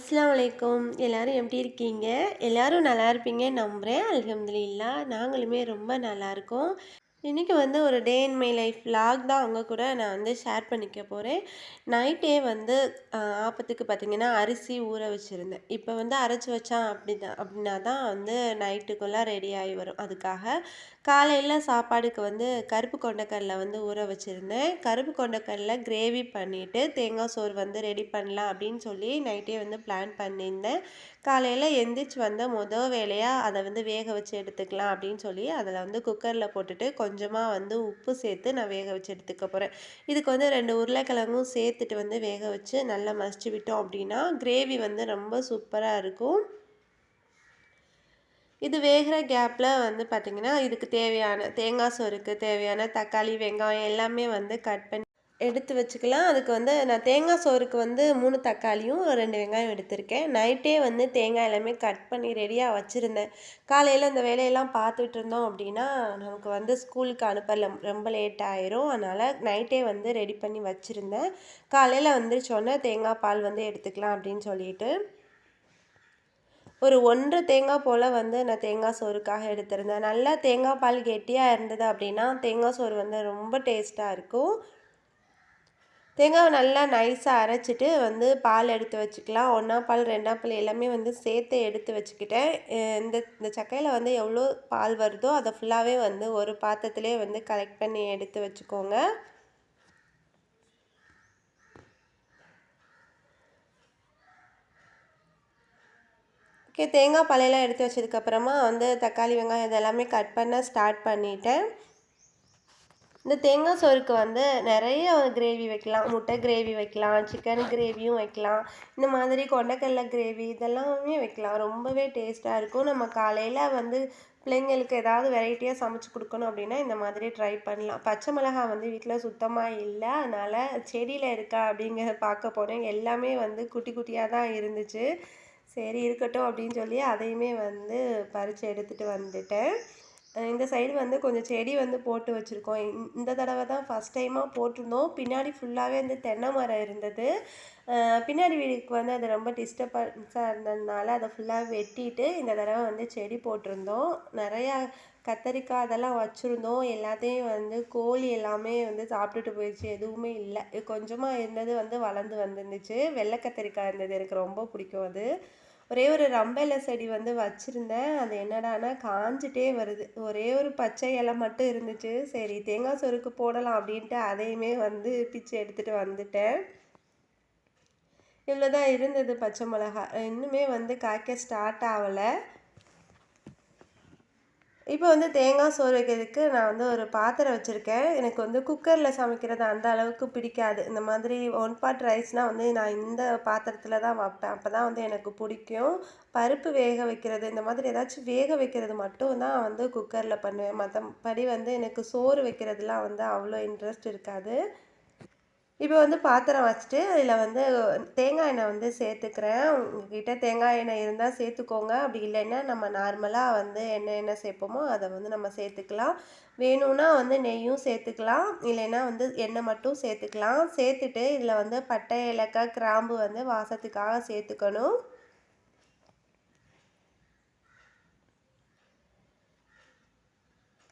அஸ்லாம் வலைக்கம் எல்லோரும் எப்படி இருக்கீங்க? எல்லோரும் நல்லா இருப்பீங்க நம்புகிறேன். அல்ஹம்துலில்லா நாங்களுமே ரொம்ப நல்லா இருக்கோம். இன்றைக்கி வந்து ஒரு day in my life vlog தான் அவங்க கூட நான் வந்து ஷேர் பண்ணிக்க போகிறேன். நைட்டே வந்து ஆப்பத்துக்கு பார்த்திங்கன்னா அரிசி ஊற வச்சுருந்தேன். இப்போ வந்து அரைச்சி வச்சான் அப்படி தான் அப்படின்னா தான் வந்து நைட்டுக்குள்ளே ரெடி ஆகி வரும். அதுக்காக காலையில் சாப்பாடுக்கு வந்து கருப்பு கொண்டக்கடலை வந்து ஊற வச்சுருந்தேன். கருப்பு கொண்டக்கடலை கிரேவி பண்ணிவிட்டு தேங்காய் சோறு வந்து ரெடி பண்ணலாம் அப்படின்னு சொல்லி நைட்டே வந்து பிளான் பண்ணியிருந்தேன். காலையில் எந்திரிச்சு வந்த மொதல் வேலையாக அதை வந்து வேக வச்சு எடுத்துக்கலாம் அப்படின்னு சொல்லி அதில் வந்து குக்கரில் போட்டுட்டு கொஞ்சமாக வந்து உப்பு சேர்த்து நான் வேக வச்சு எடுத்துக்க போகிறேன் இதுக்கு வந்து ரெண்டு உருளைக்கிழங்கும் சேர்த்துட்டு வந்து வேக வச்சு நல்லா மசிச்சு விட்டோம் அப்படின்னா கிரேவி வந்து ரொம்ப சூப்பராக இருக்கும். இது வேகிற கேப்பில் வந்து பார்த்திங்கன்னா இதுக்கு தேவையான தேங்காய் சோறுக்கு தேவையான தக்காளி வெங்காயம் எல்லாமே வந்து கட் பண்ணி எடுத்து வச்சுக்கலாம். அதுக்கு வந்து நான் தேங்காய் சோறுக்கு வந்து மூணு தக்காளியும் ரெண்டு வெங்காயம் எடுத்திருக்கேன். நைட்டே வந்து தேங்காய் எல்லாமே கட் பண்ணி ரெடியாக வச்சுருந்தேன். காலையில் இந்த வேலையெல்லாம் பார்த்துட்டு இருந்தோம் அப்படின்னா நமக்கு வந்து ஸ்கூலுக்கு அனுப்பல ரொம்ப லேட் ஆயிரும். அதனால் நைட்டே வந்து ரெடி பண்ணி வச்சுருந்தேன். காலையில் வந்துருச்சோன்னே தேங்காய் பால் வந்து எடுத்துக்கலாம் அப்படின்னு சொல்லிட்டு. ஒரு ஒன்றரை தேங்காய் போல் வந்து நான் தேங்காய் சோறுக்காக எடுத்திருந்தேன். நல்லா தேங்காய் பால் கெட்டியாக இருந்தது அப்படின்னா தேங்காய் சோறு வந்து ரொம்ப டேஸ்ட்டாக இருக்கும். தேங்காவை நல்லா நைஸாக அரைச்சிட்டு வந்து பால் எடுத்து வச்சுக்கலாம். ஒன்றா பால் ரெண்டாம் பால் எல்லாமே வந்து சேர்த்து எடுத்து வச்சுக்கிட்டேன். இந்த இந்த சக்கையில் வந்து எவ்வளோ பால் வருதோ அதை ஃபுல்லாகவே வந்து ஒரு பாத்திரத்திலே வந்து கலெக்ட் பண்ணி எடுத்து வச்சுக்கோங்க. ஓகே தேங்காய் பழையெல்லாம் எடுத்து வச்சதுக்கப்புறமா வந்து தக்காளி வெங்காயம் இதெல்லாமே கட் பண்ண ஸ்டார்ட் பண்ணிட்டேன். இந்த தேங்காய் சோறுக்கு வந்து நிறைய கிரேவி வைக்கலாம். முட்டை கிரேவி வைக்கலாம் சிக்கன் கிரேவியும் வைக்கலாம். இந்த மாதிரி கொண்டக்கடலை கிரேவி இதெல்லாமே வைக்கலாம். ரொம்பவே டேஸ்ட்டாக இருக்கும். நம்ம காலையில் வந்து பிள்ளைங்களுக்கு ஏதாவது வெரைட்டியாக சமைச்சு கொடுக்கணும் அப்படின்னா இந்த மாதிரி ட்ரை பண்ணலாம். பச்சை மிளகாய் வந்து வீட்டில் சுத்தமாக இல்லை. அதனால் செடியில் இருக்கா அப்படிங்கிற பார்க்க போனேன் எல்லாமே வந்து குட்டி குட்டியாக தான் இருந்துச்சு. சரி இருக்கட்டும் அப்படின்னு சொல்லி அதையுமே வந்து பறித்து எடுத்துகிட்டு வந்துட்டேன். இந்த சைடு வந்து கொஞ்சம் செடி வந்து போட்டு வச்சுருக்கோம். இந்த தடவை தான் ஃபஸ்ட் டைமாக போட்டிருந்தோம். பின்னாடி ஃபுல்லாகவே வந்து தென்னை மரம் இருந்தது. பின்னாடி வீடுக்கு வந்து அது ரொம்ப டிஸ்டர்பன்ஸாக இருந்ததுனால அதை ஃபுல்லாக வெட்டிட்டு இந்த தடவை வந்து செடி போட்டிருந்தோம். நிறையா கத்தரிக்காய் அதெல்லாம் வச்சுருந்தோம். எல்லாத்தையும் வந்து கோழி எல்லாமே வந்து சாப்பிட்டுட்டு போயிடுச்சு. எதுவுமே இல்லை. கொஞ்சமாக இருந்தது வந்து வளர்ந்து வந்துருந்துச்சு. வெள்ளை கத்தரிக்காய் இருந்தது. எனக்கு ரொம்ப பிடிக்கும் அது. ஒரே ஒரு ரம்பைல செடி வந்து வச்சுருந்தேன். அது என்னடான்னா காஞ்சிட்டே வருது. ஒரே ஒரு பச்சை இலை மட்டும் இருந்துச்சு. சரி தேங்காய் சொருக்கு போடலாம் அப்படின்ட்டு அதையுமே வந்து பிச்சு எடுத்துகிட்டு வந்துட்டேன். இவ்வளோதான் இருந்தது பச்சை மிளகா இன்னுமே வந்து காய்க்க ஸ்டார்ட் ஆகலை. இப்போ வந்து தேங்காய் சோறு வைக்கிறதுக்கு நான் வந்து ஒரு பாத்திரம் வச்சுருக்கேன். எனக்கு வந்து குக்கரில் சமைக்கிறது அந்த அளவுக்கு பிடிக்காது. இந்த மாதிரி ஒன் பாட் ரைஸ்னால் வந்து நான் இந்த பாத்திரத்தில் தான் வைப்பேன். அப்போ தான் வந்து எனக்கு பிடிக்கும். பருப்பு வேக வைக்கிறது இந்த மாதிரி ஏதாச்சும் வேக வைக்கிறது மட்டும் தான் வந்து குக்கரில் பண்ணுவேன். மற்றபடி வந்து எனக்கு சோறு வைக்கிறதுலாம் வந்து அவ்வளோ இன்ட்ரெஸ்ட் இருக்காது. இப்போ வந்து பாத்திரம் வச்சுட்டு அதில் வந்து தேங்காய் எண்ணெய் வந்து சேர்த்துக்கிறேன். உங்ககிட்ட தேங்காய் எண்ணெய் இருந்தால் சேர்த்துக்கோங்க. அப்படி இல்லைன்னா நம்ம நார்மலாக வந்து என்ன என்ன சேர்ப்போமோ அதை வந்து நம்ம சேர்த்துக்கலாம். வேணும்னா வந்து நெய்யும் சேர்த்துக்கலாம். இல்லைன்னா வந்து எண்ணெய் மட்டும் சேர்த்துக்கலாம். சேர்த்துட்டு இதில் வந்து பட்டை ஏலக்காய் கிராம்பு வந்து வாசத்துக்காக சேர்த்துக்கணும்.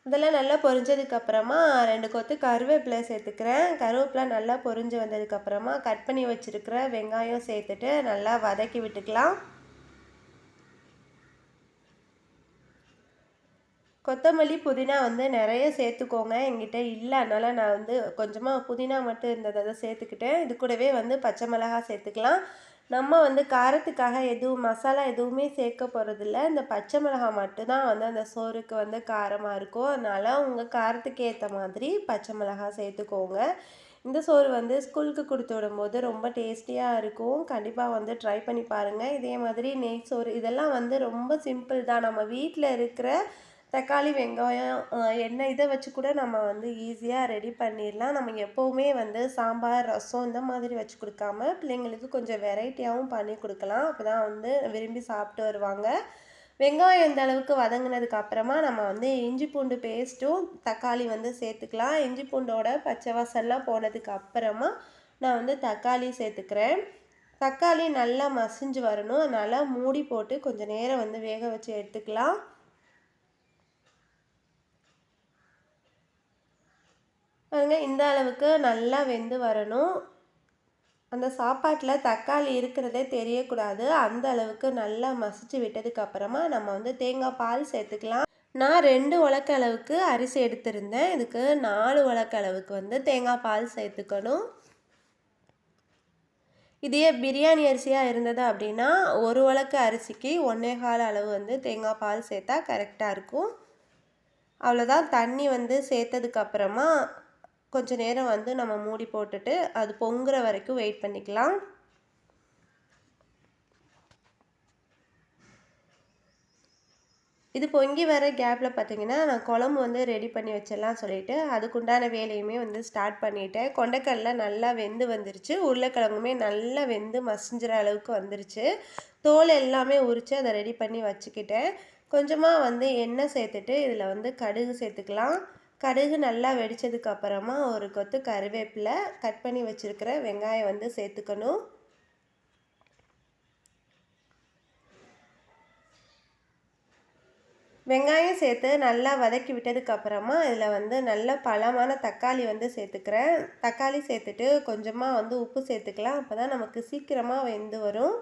இதெல்லாம் நல்லா பொரிஞ்சதுக்கப்புறமா ரெண்டு கொத்து கருவேப்பிலை சேர்த்துக்கிறேன். கருவேப்பிலை நல்லா பொரிஞ்சு வந்ததுக்கப்புறமா கட் பண்ணி வச்சுருக்கிற வெங்காயம் சேர்த்துட்டு நல்லா வதக்கி விட்டுக்கலாம். கொத்தமல்லி புதினா வந்து நிறைய சேர்த்துக்கோங்க. என்கிட்ட இல்லை. அதனால் நான் வந்து கொஞ்சமாக புதினா மட்டும் இருந்ததை சேர்த்துக்கிட்டேன். இது கூடவே வந்து பச்சை மிளகா சேர்த்துக்கலாம். நம்ம வந்து காரத்துக்காக எதுவும் மசாலா எதுவுமே சேர்க்க போகிறதில்ல இந்த பச்சை மிளகாய் மட்டும்தான் வந்து அந்த சோறுக்கு வந்து காரமாக இருக்கும் அதனால் உங்கள் காரத்துக்கு ஏற்ற மாதிரி பச்சை மிளகாய் சேர்த்துக்கோங்க. இந்த சோறு வந்து ஸ்கூலுக்கு கொடுத்து விடும்போது ரொம்ப டேஸ்டியாக இருக்கும். கண்டிப்பாக வந்து ட்ரை பண்ணி பாருங்கள் இதே மாதிரி நெய் சோறு இதெல்லாம் வந்து ரொம்ப சிம்பிள் தான். நம்ம வீட்டில் இருக்கிற தக்காளி வெங்காயம் என்ன எண்ணெய் இதை வச்சு கூட நம்ம வந்து ஈஸியாக ரெடி பண்ணிடலாம். நம்ம எப்போவுமே வந்து சாம்பார் ரசம் இந்த மாதிரி வச்சு கொடுக்காம பிள்ளைங்களுக்கு கொஞ்சம் வெரைட்டியாகவும் பண்ணி கொடுக்கலாம். அப்போ தான் வந்து விரும்பி சாப்பிட்டு வருவாங்க. வெங்காயம் இந்த அளவுக்கு வதங்கினதுக்கு அப்புறமா நம்ம வந்து இஞ்சி பூண்டு பேஸ்ட்டும் தக்காளி வந்து சேர்த்துக்கலாம். இஞ்சி பூண்டோட பச்சை வாசல்லாம் போனதுக்கு அப்புறமா நான் வந்து தக்காளி சேர்த்துக்கிறேன். தக்காளி நல்லா மசிஞ்சு வரணும். நல்லா மூடி போட்டு கொஞ்சம் நேரம் வந்து வேக வச்சு எடுத்துக்கலாம். பாருங்க இந்த அளவுக்கு நல்லா வெந்து வரணும். அந்த சாப்பாட்டில் தக்காளி இருக்கிறதே தெரியக்கூடாது. அந்த அளவுக்கு நல்லா மசிச்சு விட்டதுக்கு அப்புறமா நம்ம வந்து தேங்காய் பால் சேர்த்துக்கலாம். நான் ரெண்டு உலக்க அளவுக்கு அரிசி எடுத்திருந்தேன். இதுக்கு நாலு உலக்க அளவுக்கு வந்து தேங்காய் பால் சேர்த்துக்கணும். இதே பிரியாணி அரிசியாக இருந்தது அப்படின்னா ஒரு உலக்க அரிசிக்கு ஒன்றே கால் அளவு வந்து தேங்காய் பால் சேர்த்தா கரெக்டாக இருக்கும். அவ்வளோதான் தண்ணி வந்து சேர்த்ததுக்கப்புறமா கொஞ்சம் நேரம் வந்து நம்ம மூடி போட்டுட்டு அது பொங்குற வரைக்கும் வெயிட் பண்ணிக்கலாம். இது பொங்கி வர கேப்பில் பார்த்தீங்கன்னா நான் குழம்பு வந்து ரெடி பண்ணி வச்சிடலாம் சொல்லிட்டு அதுக்குண்டான வேலையுமே வந்து ஸ்டார்ட் பண்ணிட்டேன். கொண்டைக்கடல நல்லா வெந்து வந்துருச்சு. உருளைக்கிழங்குமே நல்லா வெந்து மசிஞ்சிற அளவுக்கு வந்துருச்சு. தோல் எல்லாமே உரித்து அதை ரெடி பண்ணி வச்சுக்கிட்டேன். கொஞ்சமாக வந்து எண்ணெய் சேர்த்துட்டு இதில் வந்து கடுகு சேர்த்துக்கலாம். கடுகு நல்லா வெடித்ததுக்கு அப்புறமா ஒரு கொத்து கருவேப்பிலை கட் பண்ணி வச்சுருக்கிற வெங்காயம் வந்து சேர்த்துக்கணும். வெங்காயம் சேர்த்து நல்லா வதக்கி விட்டதுக்கு அப்புறமா இதில் வந்து நல்ல பழமான தக்காளி வந்து சேர்த்துக்கிறேன். தக்காளி சேர்த்துட்டு கொஞ்சமாக வந்து உப்பு சேர்த்துக்கலாம். அப்போ தான் நமக்கு சீக்கிரமாக வெந்து வரும்.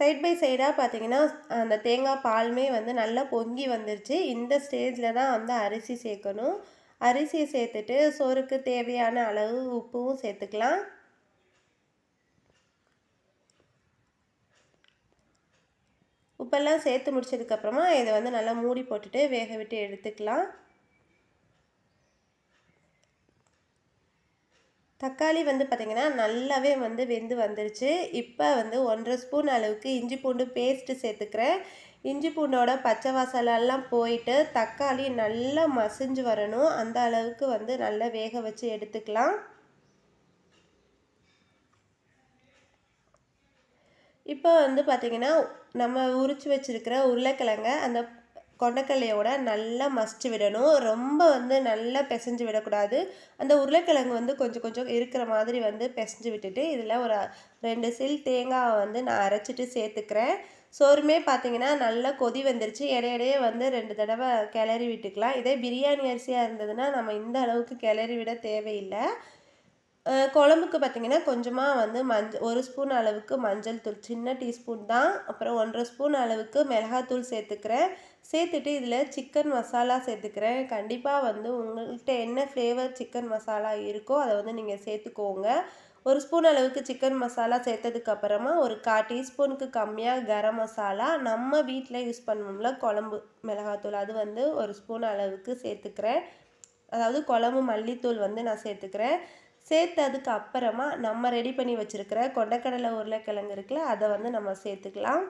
சைட் பை சைடாக பார்த்தீங்கன்னா அந்த தேங்காய் பாலுமே வந்து நல்லா பொங்கி வந்துருச்சு. இந்த ஸ்டேஜில் தான் வந்து அரிசி சேர்க்கணும். அரிசியை சேர்த்துட்டு சோறுக்கு தேவையான அளவு உப்பும் சேர்த்துக்கலாம். உப்பெல்லாம் சேர்த்து முடிச்சதுக்கப்புறமா இதை வந்து நல்லா மூடி போட்டுட்டு வேக விட்டு எடுத்துக்கலாம். தக்காளி வந்து பார்த்திங்கன்னா நல்லாவே வந்து வெந்து வந்துருச்சு. இப்போ வந்து ஒன்றரை ஸ்பூன் அளவுக்கு இஞ்சி பூண்டு பேஸ்ட்டு சேர்த்துக்கிறேன். இஞ்சி பூண்டோட பச்சை வாசலெல்லாம் போயிட்டு தக்காளி நல்லா மசிஞ்சு வரணும். அந்த அளவுக்கு வந்து நல்லா வேக வச்சு எடுத்துக்கலாம். இப்போ வந்து பார்த்திங்கன்னா நம்ம உரித்து வச்சுருக்கிற உருளைக்கிழங்க அந்த கொண்டக்கல்லையோட நல்லா மசிச்சு விடணும். ரொம்ப வந்து நல்லா பிசைஞ்சு விடக்கூடாது. அந்த உருளைக்கிழங்கு வந்து கொஞ்சம் கொஞ்சம் இருக்கிற மாதிரி வந்து பிசைஞ்சு விட்டுட்டு இதில் ஒரு ரெண்டு சில் தேங்காவை வந்து நான் அரைச்சிட்டு சேர்த்துக்கிறேன். சோறுமே பார்த்தீங்கன்னா நல்லா கொதி வந்துருச்சு. இடையிடையே வந்து ரெண்டு தடவை கிளறி விட்டுக்கலாம். இதே பிரியாணி அரிசியாக இருந்ததுன்னா நம்ம இந்த அளவுக்கு கிளறி விட தேவையில்லை. குழம்புக்கு பார்த்திங்கன்னா கொஞ்சமாக வந்து மஞ்சள் ஒரு ஸ்பூன் அளவுக்கு மஞ்சள் தூள் சின்ன டீஸ்பூன் தான். அப்புறம் ஒன்றரை ஸ்பூன் அளவுக்கு மிளகாத்தூள் சேர்த்துக்கிறேன். சேர்த்துட்டு இதில் சிக்கன் மசாலா சேர்த்துக்கிறேன். கண்டிப்பாக வந்து உங்கள்கிட்ட என்ன ஃப்ளேவர் சிக்கன் மசாலா இருக்கோ அதை வந்து நீங்கள் சேர்த்துக்கோங்க. ஒரு ஸ்பூன் அளவுக்கு சிக்கன் மசாலா சேர்த்ததுக்கப்புறமா ஒரு கா டீஸ்பூனுக்கு கம்மியாக கரம் மசாலா நம்ம வீட்டில் யூஸ் பண்ணுவோம்ல குழம்பு மிளகாத்தூள். அது வந்து ஒரு ஸ்பூன் அளவுக்கு சேர்த்துக்கிறேன். அதாவது குழம்பு மல்லித்தூள் வந்து நான் சேர்த்துக்கிறேன். சேர்த்ததுக்கு அப்புறமா நம்ம ரெடி பண்ணி வச்சுருக்கிற கொண்டக்கடலை உருளைக்கிழங்கு இருக்குல்ல அதை வந்து நம்ம சேர்த்துக்கலாம்.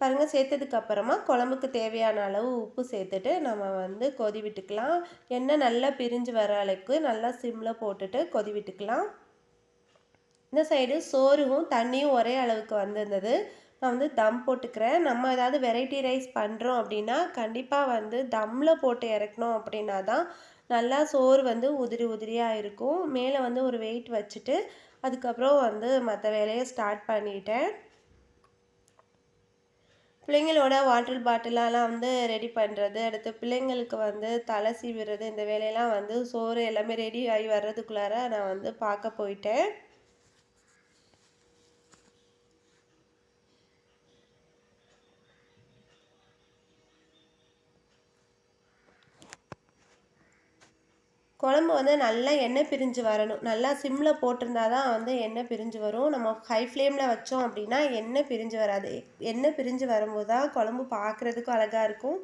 பாருங்கள் சேர்த்ததுக்கு அப்புறமா குழம்புக்கு தேவையான அளவு உப்பு சேர்த்துட்டு நம்ம வந்து கொதி விட்டுக்கலாம் எண்ணெய் நல்லா பிரிஞ்சு வர அளவுக்கு நல்லா சிம்மில் போட்டுட்டு கொதி விட்டுக்கலாம் இந்த சைடு சோறும் தண்ணியும் ஒரே அளவுக்கு வந்திருந்தது. நான் வந்து தம் போட்டுக்கிறேன். நம்ம ஏதாவது வெரைட்டி ரைஸ் பண்ணுறோம் அப்படின்னா கண்டிப்பாக வந்து தம்மில் போட்டு இறக்கணும் அப்படின்னா தான் நல்லா சோறு வந்து உதிரி உதிரியாக இருக்கும். மேலே வந்து ஒரு வெயிட் வச்சுட்டு அதுக்கப்புறம் வந்து மற்ற வேலையை ஸ்டார்ட் பண்ணிட்டேன். பிள்ளைங்களோட வாட்டர் பாட்டிலெலாம் வந்து ரெடி பண்ணுறது அடுத்து பிள்ளைங்களுக்கு வந்து தலை சீவிடுறது இந்த வேலையெல்லாம் வந்து சோறு எல்லாமே ரெடி ஆகி வர்றதுக்குள்ளார நான் வந்து பார்க்க போயிட்டேன். குழம்பு வந்து நல்லா எண்ணெய் பிரிஞ்சு வரணும். நல்லா சிம்மில் போட்டிருந்தா தான் வந்து எண்ணெய் பிரிஞ்சு வரும். நம்ம ஹை ஃப்ளேமில் வச்சோம் அப்படின்னா எண்ணெய் பிரிஞ்சு வராது. எண்ணெய் பிரிஞ்சு வரும்போது தான் குழம்பு பார்க்குறதுக்கும் அழகாக இருக்கும்.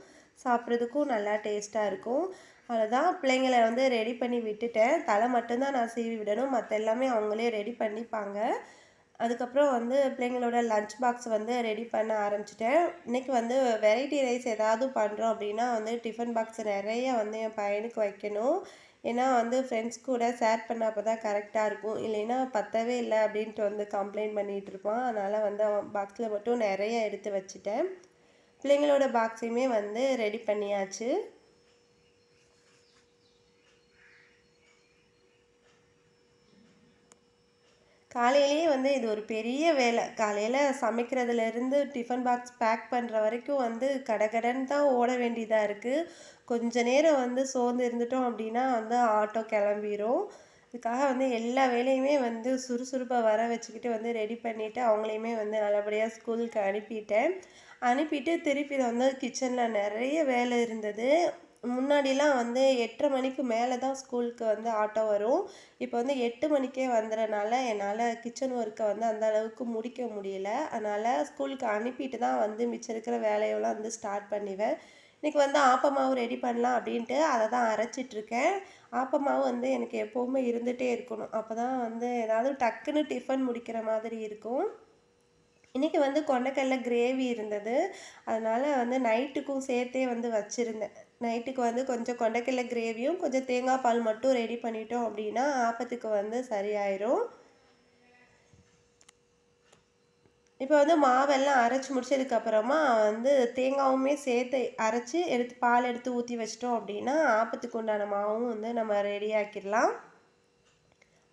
சாப்பிட்றதுக்கும் நல்லா டேஸ்ட்டாக இருக்கும். அவ்வளோதான் பிள்ளைங்களை வந்து ரெடி பண்ணி விட்டுட்டேன். தலை மட்டும்தான் நான் சீவி விடணும். மற்ற எல்லாமே அவங்களே ரெடி பண்ணிப்பாங்க. அதுக்கப்புறம் வந்து பிள்ளைங்களோட லஞ்ச் பாக்ஸ் வந்து ரெடி பண்ண ஆரம்பிச்சிட்டேன். இன்றைக்கி வந்து வெரைட்டி ரைஸ் ஏதாவது பண்ணுறோம் அப்படின்னா வந்து டிஃபன் பாக்ஸ் நிறைய வந்து என் பையனுக்கு வைக்கணும். ஏன்னா வந்து ஃப்ரெண்ட்ஸ் கூட ஷேர் பண்ண அப்போ தான் கரெக்டாக இருக்கும். இல்லைன்னா பத்தவே இல்லை அப்படின்ட்டு வந்து கம்ப்ளைண்ட் பண்ணிகிட்டு இருப்பான். அதனால் வந்து அவன் பாக்ஸில் மட்டும் நிறைய எடுத்து வச்சுட்டேன். பிள்ளைங்களோட பாக்ஸையுமே வந்து ரெடி பண்ணியாச்சு. காலையிலேயே வந்து இது ஒரு பெரிய வேலை. காலையில் சமைக்கிறதுலேருந்து டிஃபன் பாக்ஸ் பேக் பண்ணுற வரைக்கும் வந்து கடகடன்னு தான் ஓட வேண்டியதாக இருக்குது கொஞ்ச நேரம் வந்து சோர்ந்து இருந்துட்டோம் அப்படின்னா வந்து ஆட்டோ கிளம்பிடும் இதுக்காக வந்து எல்லா வேலையுமே வந்து சுறுசுறுப்பாக வர வச்சுக்கிட்டு வந்து ரெடி பண்ணிவிட்டு அவங்களையுமே வந்து நல்லபடியாக ஸ்கூலுக்கு அனுப்பிட்டேன். அனுப்பிட்டு திருப்பி வந்து கிச்சனில் நிறைய வேலை இருந்தது. முன்னாடிலாம் வந்து எட்டரை மணிக்கு மேலே தான் ஸ்கூலுக்கு வந்து ஆட்டோ வரும். இப்போ வந்து எட்டு மணிக்கே வந்துடுறனால என்னால் கிச்சன் ஒர்க்கை வந்து அந்த அளவுக்கு முடிக்க முடியல. அதனால் ஸ்கூலுக்கு அனுப்பிட்டு தான் வந்து மிச்சம் இருக்கிற வேலையெல்லாம் வந்து ஸ்டார்ட் பண்ணிவேன் இன்றைக்கி வந்து ஆப்பமாவு ரெடி பண்ணலாம் அப்படின்ட்டு அதை தான் அரைச்சிட்ருக்கேன் ஆப்பமாவு வந்து எனக்கு எப்போவுமே இருந்துகிட்டே இருக்கணும். அப்போ தான் வந்து ஏதாவது டக்குன்னு டிஃபன் முடிக்கிற மாதிரி இருக்கும். இன்றைக்கி வந்து கொண்டக்கடல கிரேவி இருந்தது. அதனால் வந்து நைட்டுக்கும் சேர்த்தே வந்து வச்சுருந்தேன். நைட்டுக்கு வந்து கொஞ்சம் கொண்டைக்கடலை கிரேவியும் கொஞ்சம் தேங்காய் பால் மட்டும் ரெடி பண்ணிட்டோம் அப்படின்னா ஆப்பத்துக்கு வந்து சரியாயிரும். இப்போ வந்து மாவெல்லாம் அரைச்சி முடிச்சதுக்கப்புறமா வந்து தேங்காவுமே சேர்த்து அரைச்சி எடுத்து பால் எடுத்து ஊற்றி வச்சிட்டோம் அப்படின்னா ஆப்பத்துக்கு உண்டான மாவும் வந்து நம்ம ரெடி ஆக்கிடலாம்.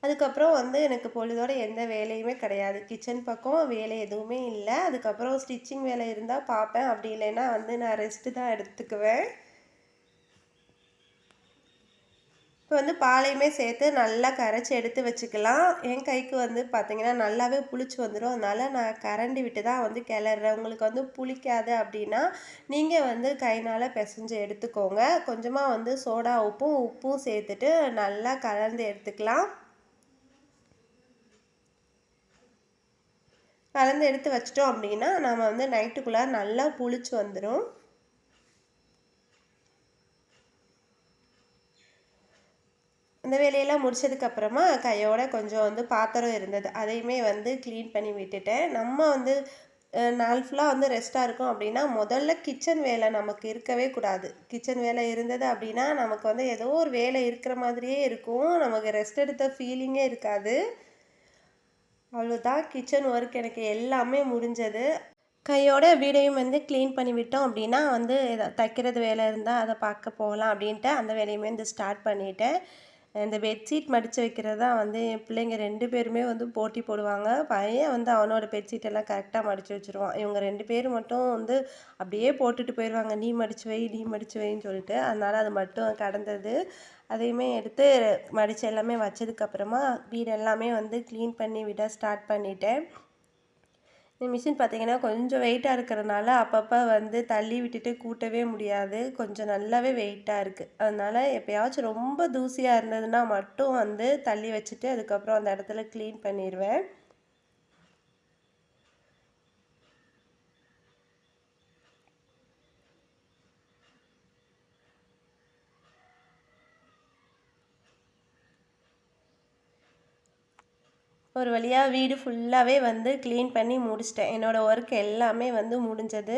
அதுக்கப்புறம் வந்து எனக்கு பொழுதோட எந்த வேலையுமே கிடையாது. கிச்சன் பக்கம் வேலை எதுவுமே இல்லை. அதுக்கப்புறம் ஸ்டிச்சிங் வேலை இருந்தால் பார்ப்பேன். அப்படி இல்லைன்னா வந்து நான் ரெஸ்ட்டு தான் எடுத்துக்குவேன். இப்போ வந்து பாலையுமே சேர்த்து நல்லா கரைச்சி எடுத்து வச்சுக்கலாம். என் கைக்கு வந்து பார்த்திங்கன்னா நல்லாவே புளிச்சு வந்துடும் அதனால் நான் கரண்டி விட்டு தான் வந்து கிளறேன். உங்களுக்கு வந்து புளிக்காது அப்படின்னா நீங்கள் வந்து கைனால் பிசைஞ்சு எடுத்துக்கோங்க. கொஞ்சமாக வந்து சோடா உப்பும் உப்பும் சேர்த்துட்டு நல்லா கலந்து எடுத்துக்கலாம். கலந்து எடுத்து வச்சிட்டோம் அப்படின்னா நம்ம வந்து நைட்டுக்குள்ளே நல்லா புளிச்சு வந்துடும் இந்த வேலையெல்லாம் முடிச்சதுக்கப்புறமா கையோட கொஞ்சம் வந்து பாத்திரம் இருந்தது. அதையுமே வந்து க்ளீன் பண்ணி விட்டுட்டேன். நம்ம வந்து நாள் ஃபுல்லாக வந்து ரெஸ்ட்டாக இருக்கும் அப்படின்னா முதல்ல கிச்சன் வேலை நமக்கு இருக்கவே கூடாது. கிச்சன் வேலை இருந்தது அப்படின்னா நமக்கு வந்து ஏதோ ஒரு வேலை இருக்கிற மாதிரியே இருக்கும். நமக்கு ரெஸ்ட் எடுத்த ஃபீலிங்கே இருக்காது. அவ்வளோதான் கிச்சன் ஒர்க் எனக்கு எல்லாமே முடிஞ்சது. கையோட வீடையும் வந்து க்ளீன் பண்ணி விட்டோம் அப்படின்னா வந்து தைக்கிறது வேலை இருந்தால் அதை பார்க்க போகலாம் அப்படின்ட்டு அந்த வேலையுமே வந்து ஸ்டார்ட் பண்ணிவிட்டேன் இந்த பெட்ஷீட் மடித்து வைக்கிறது தான் வந்து என் பிள்ளைங்க ரெண்டு பேருமே வந்து போட்டி போடுவாங்க. பையன் வந்து அவனோட பெட்ஷீட் எல்லாம் கரெக்டாக மடித்து வச்சுருவான். இவங்க ரெண்டு பேர் மட்டும் வந்து அப்படியே போட்டுட்டு போயிடுவாங்க நீ மடித்து வை நீ மடித்து வைன்னு சொல்லிட்டு. அதனால் அது மட்டும் கடந்தது. அதையுமே எடுத்து மடித்து எல்லாமே வச்சதுக்கப்புறமா வீடு எல்லாமே வந்து க்ளீன் பண்ணி விட ஸ்டார்ட் பண்ணிட்டேன். இந்த மிஷின் பார்த்திங்கன்னா கொஞ்சம் வெயிட்டாக இருக்கிறனால அப்பப்போ வந்து தள்ளி விட்டுட்டு கூட்டவே முடியாது. கொஞ்சம் நல்லாவே வெயிட்டாக இருக்குது அதனால் எப்போயாச்சும் ரொம்ப தூசியாக இருந்ததுன்னா மட்டும் வந்து தள்ளி வச்சுட்டு அதுக்கப்புறம் அந்த இடத்துல க்ளீன் பண்ணிடுவேன் ஒரு வழியாக வீடு ஃபுல்லாகவே வந்து க்ளீன் பண்ணி முடிச்சிட்டேன். என்னோடய ஒர்க் எல்லாமே வந்து முடிஞ்சது.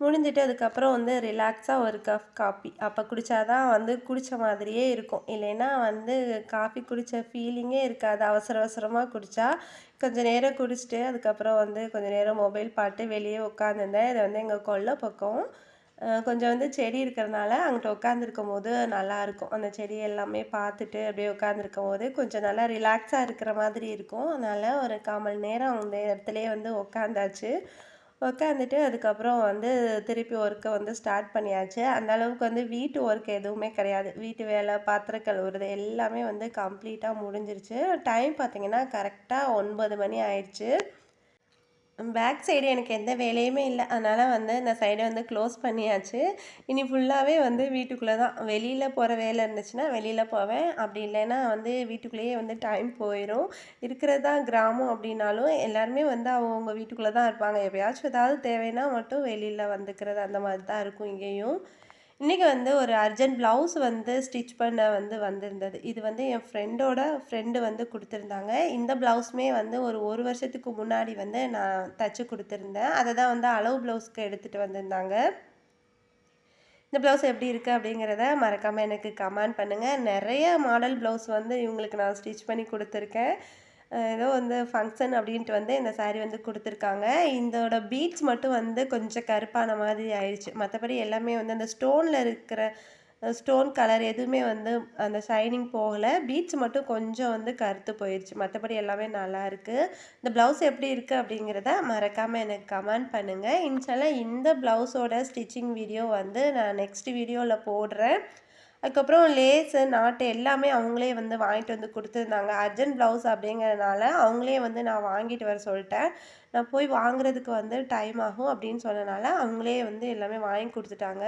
முடிஞ்சிட்டு அதுக்கப்புறம் வந்து ரிலாக்ஸாக ஒரு கப் காஃபி அப்போ குடித்தா தான் வந்து குடித்த மாதிரியே இருக்கும். இல்லைன்னா வந்து காஃபி குடித்த ஃபீலிங்கே இருக்காது. அவசர அவசரமாக குடித்தா கொஞ்சம் நேரம் குடிச்சிட்டு அதுக்கப்புறம் வந்து கொஞ்சம் நேரம் மொபைல் பாட்டு வெளியே உட்காந்துருந்தேன் இதை வந்து எங்கள் கொல்லை பக்கம் கொஞ்சம் வந்து செடி இருக்கிறனால அங்கிட்ட உட்காந்துருக்கும் போது நல்லாயிருக்கும் அந்த செடி எல்லாமே பார்த்துட்டு அப்படியே உட்காந்துருக்கும் போது கொஞ்சம் நல்லா ரிலாக்ஸாக இருக்கிற மாதிரி இருக்கும். அதனால் ஒரு காமல் நேரம் அந்த இடத்துலையே வந்து உட்காந்தாச்சு உட்காந்துட்டு அதுக்கப்புறம் வந்து திருப்பி ஒர்க்கை வந்து ஸ்டார்ட் பண்ணியாச்சு. அந்த அளவுக்கு வந்து வீட்டு ஒர்க் எதுவுமே கிடையாது. வீட்டு வேலை பாத்திரம் கழுவுறது எல்லாமே வந்து கம்ப்ளீட்டாக முடிஞ்சிருச்சு. டைம் பார்த்திங்கன்னா கரெக்டாக ஒன்பது மணி ஆயிடுச்சு. பேக் சைடு எனக்கு எந்த வேலையுமே இல்லை. அதனால் வந்து இந்த சைடை வந்து க்ளோஸ் பண்ணியாச்சு. இனி ஃபுல்லாகவே வந்து வீட்டுக்குள்ளே தான். வெளியில் போகிற வேலை இருந்துச்சுன்னா வெளியில் போவேன். அப்படி இல்லைன்னா வந்து வீட்டுக்குள்ளேயே வந்து டைம் போயிடும் இருக்கிறது தான் கிராமம் அப்படின்னாலும் எல்லாருமே வந்து அவங்கவுங்க வீட்டுக்குள்ளே தான் இருப்பாங்க. எப்பயாச்சும் ஏதாவது தேவைன்னா மட்டும் வெளியில் வந்துக்கிறது அந்த மாதிரி தான் இருக்கும் இங்கேயும். இன்றைக்கி வந்து ஒரு அர்ஜென்ட் ப்ளவுஸ் வந்து ஸ்டிச் பண்ண வந்து வந்திருந்தது. இது வந்து என் ஃப்ரெண்டோட ஃப்ரெண்டு வந்து கொடுத்துருந்தாங்க. இந்த ப்ளவுஸுமே வந்து ஒரு ஒரு வருஷத்துக்கு முன்னாடி வந்து நான் தைச்சி கொடுத்துருந்தேன். அதை தான் வந்து அளவு ப்ளவுஸ்க்கு எடுத்துகிட்டு வந்திருந்தாங்க. இந்த ப்ளவுஸ் எப்படி இருக்குது அப்படிங்கிறத மறக்காமல் எனக்கு கமெண்ட் பண்ணுங்கள் நிறைய மாடல் ப்ளவுஸ் வந்து இவங்களுக்கு நான் ஸ்டிச் பண்ணி கொடுத்துருக்கேன். ஏதோ வந்து ஃபங்க்ஷன் அப்படின்ட்டு வந்து இந்த சாரீ வந்து கொடுத்துருக்காங்க. இதோட பீட்ஸ் மட்டும் வந்து கொஞ்சம் கருப்பான மாதிரி ஆயிடுச்சு. மற்றபடி எல்லாமே வந்து அந்த ஸ்டோனில் இருக்கிற ஸ்டோன் கலர் எதுவுமே வந்து அந்த ஷைனிங் போகலை. பீட்ஸ் மட்டும் கொஞ்சம் வந்து கருத்து போயிடுச்சு. மற்றபடி எல்லாமே நல்லா இருக்குது இந்த ப்ளவுஸ் எப்படி இருக்குது அப்படிங்கிறத மறக்காமல் எனக்கு கமெண்ட் பண்ணுங்கள் இன்ஷால்லாம் இந்த ப்ளவுஸோட ஸ்டிச்சிங் வீடியோ வந்து நான் நெக்ஸ்ட் வீடியோவில் போடுறேன். அதுக்கப்புறம் லேஸு நாட்டு எல்லாமே அவங்களே வந்து வாங்கிட்டு வந்து கொடுத்துருந்தாங்க. அர்ஜென்ட் ப்ளவுஸ் அப்படிங்கிறதுனால அவங்களே வந்து நான் வாங்கிட்டு வர சொல்லிட்டேன். நான் போய் வாங்குறதுக்கு வந்து டைம் ஆகும் அப்படின்னு சொன்னனால அவங்களே வந்து எல்லாமே வாங்கி கொடுத்துட்டாங்க.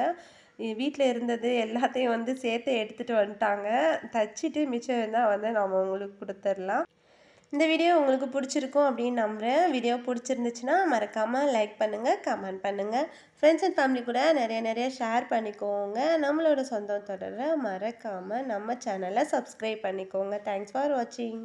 வீட்டில் இருந்தது எல்லாத்தையும் வந்து சேர்த்து எடுத்துகிட்டு வந்துட்டாங்க. தச்சுட்டு மிச்சம் இருந்தால் வந்து நம்ம அவங்களுக்கு கொடுத்துடலாம். இந்த வீடியோ உங்களுக்கு பிடிச்சிருக்கும் அப்படின்னு நம்புகிறேன் வீடியோ பிடிச்சிருந்துச்சுன்னா மறக்காமல் லைக் பண்ணுங்கள் கமெண்ட் பண்ணுங்கள் ஃப்ரெண்ட்ஸ் அண்ட் ஃபேமிலி கூட நிறைய நிறைய ஷேர் பண்ணிக்கோங்க. நம்மளோட சொந்தம் தொடர மறக்காமல் நம்ம சேனலை சப்ஸ்கிரைப் பண்ணிக்கோங்க. தேங்க்ஸ் ஃபார் வாட்சிங்